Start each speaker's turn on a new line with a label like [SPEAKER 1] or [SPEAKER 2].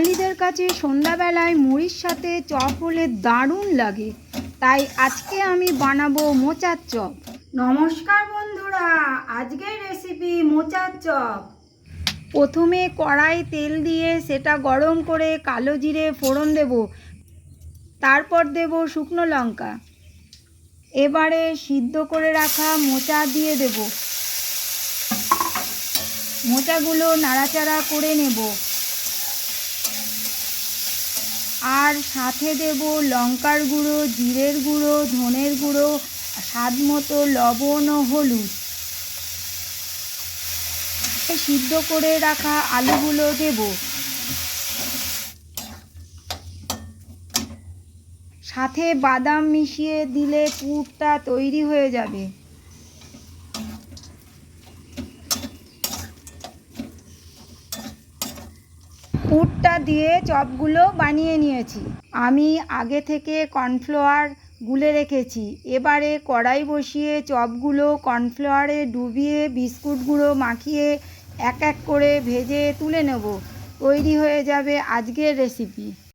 [SPEAKER 1] বাঙালিদের কাছে সন্ধ্যাবেলায় মুড়ির সাথে চপ হলে দারুণ লাগে। তাই আজকে আমি বানাবো মোচার চপ। নমস্কার বন্ধুরা, আজকের রেসিপি মোচার চপ। প্রথমে কড়াই তেল দিয়ে সেটা গরম করে কালো জিরে ফোড়ন দেব। তারপর দেব শুকনো লঙ্কা। এবারে সিদ্ধ করে রাখা মোচা দিয়ে দেব। মোচাগুলো নাড়াচাড়া করে নেব। আর সাথে দেব লঙ্কার গুঁড়ো, জিরের গুঁড়ো, ধনের গুঁড়ো, স্বাদ মতো লবণ ও হলুদ। সিদ্ধ করে রাখা আলুগুলো দেব। সাথে বাদাম মিশিয়ে দিলে পুরটা তৈরি হয়ে যাবে। পুরটা দিয়ে চপগুলো বানিয়ে নিয়েছি। আমি আগে থেকে কর্নফ্লাওয়ার গুলে রেখেছি। এবারে কড়াই বসিয়ে চপগুলো কর্নফ্লাওয়ারে ডুবিয়ে বিস্কুট গুঁড়ো মাখিয়ে এক এক করে ভেজে তুলে নেব। তৈরি হয়ে যাবে আজকের রেসিপি।